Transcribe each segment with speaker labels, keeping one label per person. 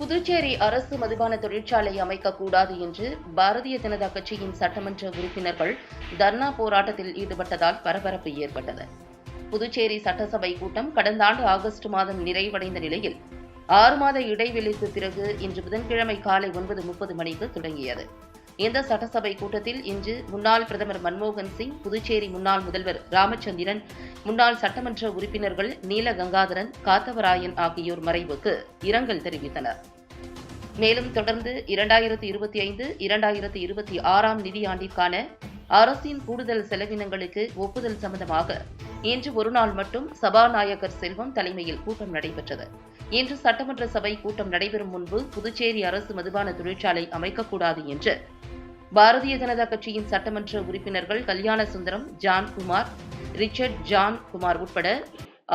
Speaker 1: புதுச்சேரி அரசு மதுபான தொழிற்சாலை அமைக்கக்கூடாது என்று பாரதிய ஜனதா கட்சியின் சட்டமன்ற உறுப்பினர்கள் தர்ணா போராட்டத்தில் ஈடுபட்டதால் பரபரப்பு ஏற்பட்டது. புதுச்சேரி சட்டசபை கூட்டம் கடந்த ஆண்டு ஆகஸ்ட் மாதம் நிறைவடைந்த நிலையில் ஆறு மாத இடைவெளிக்கு பிறகு இன்று புதன்கிழமை காலை ஒன்பது முப்பது மணிக்கு தொடங்கியது. இந்த சட்டசபை கூட்டத்தில் இன்று முன்னாள் பிரதமர் மன்மோகன் சிங் புதுச்சேரி முன்னாள் முதல்வர் ராமச்சந்திரன் முன்னாள் சட்டமன்ற உறுப்பினர்கள் நீல கங்காதரன் காத்தவராயன் ஆகியோர் மறைவுக்கு இரங்கல் தெரிவித்தனர். மேலும் தொடர்ந்து இரண்டாயிரத்தி இருபத்தி ஐந்து இரண்டாயிரத்தி இருபத்தி ஆறாம் நிதியாண்டிற்கான அரசின் கூடுதல் செலவினங்களுக்கு ஒப்புதல் சம்பந்தமாக இன்று ஒருநாள் மட்டும் சபாநாயகர் செல்வம் தலைமையில் கூட்டம் நடைபெற்றது. இன்று சட்டமன்ற சபை கூட்டம் நடைபெறும் முன்பு புதுச்சேரி அரசு மதுபான தொழிற்சாலை அமைக்கக்கூடாது என்று பாரதிய ஜனதா கட்சியின் சட்டமன்ற உறுப்பினர்கள் கல்யாண சுந்தரம் ஜான்குமார் ரிச்சர்ட் ஜான் குமார் உட்பட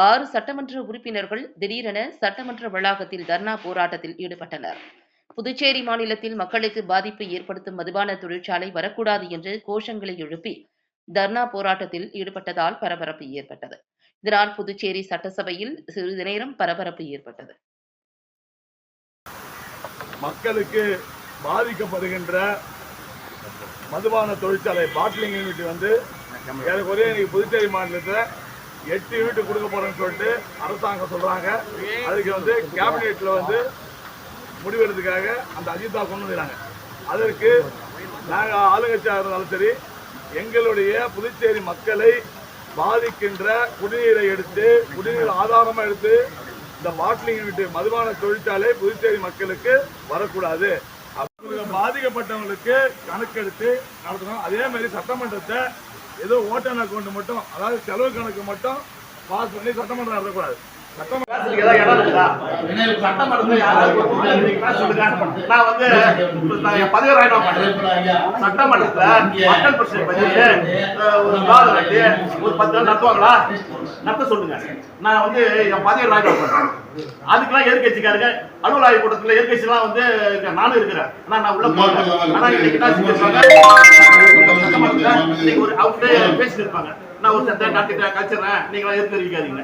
Speaker 1: ஆறு சட்டமன்ற உறுப்பினர்கள் திடீரென சட்டமன்ற வளாகத்தில் தர்ணா போராட்டத்தில் ஈடுபட்டனர். புதுச்சேரி மாநிலத்தில் மக்களுக்கு பாதிப்பு ஏற்படுத்தும் மதுபான தொழிற்சாலை வரக்கூடாது என்று கோஷங்களை எழுப்பி தர்ணா போராட்டத்தில் ஈடுபட்டதால் பரபரப்பு ஏற்பட்டது. இதனால் புதுச்சேரி சட்டசபையில் சிறிது நேரம் பரபரப்பு ஏற்பட்டது.
Speaker 2: மக்களுக்கு பாதிக்கப்படுகின்ற மதுபான தொழிற்சாலை பாட்டிலிங் யூனிட் வந்து ஏறக்குறைய இன்னைக்கு புதுச்சேரி மாநிலத்தில் எட்டு யூனிட் கொடுக்க போறேன்னு சொல்லிட்டு அரசாங்கம் சொல்றாங்க. அதுக்கு வந்து கேபினெட்ல வந்து முடிவெடுத்துக்காக அந்த அஜிதா கொண்டு வந்துறாங்க அதற்கு நாங்கள் ஆளுங்கட்சியாக இருந்தாலும் சரி எங்களுடைய புதுச்சேரி மக்களை பாதிக்கின்ற குடிநீரை எடுத்து குடிநீர் ஆதாரமாக எடுத்து இந்த பாட்டிலிங் யூனிட் மதுபான தொழிற்சாலை புதுச்சேரி மக்களுக்கு வரக்கூடாது. பாதிக்கப்பட்டவங்களுக்கு கணக்கெடுத்து நடத்தணும். அதே மாதிரி சட்டமன்றத்தை ஏதோ ஓட்டன் அக்கௌண்ட் மட்டும் அதாவது செலவு கணக்கு மட்டும் பாஸ் பண்ணி சட்டமன்றம் நடத்தக்கூடாது. சட்டமன்றத்தில்
Speaker 3: பேசுறதுக்கு ஏதாவது இடம் இருக்குதா? சட்டமன்றத்துல யாராவது ஒரு பத்தி ஒரு நாள் நடத்துவாங்களா? நடத்த சொல்லுங்க. நான் வந்து என் பதவி ராஜினாமா பண்றேன் அதுக்கெல்லாம் எதிர்கட்சிக்காரங்க அலுவல் ஆய்வு கூட்டத்துல எதிர்கட்சிலாம் வந்து நானும் இருக்கிறேன். ஆனா நான் உள்ள இன்னைக்கு ஒரு அவங்களே பேசிட்டு இருப்பாங்க நான் ஒரு சட்டை நாட்டுக்கு கழிச்சிடுறேன் நீங்களா எதிர்த்து தெரிவிக்காதீங்க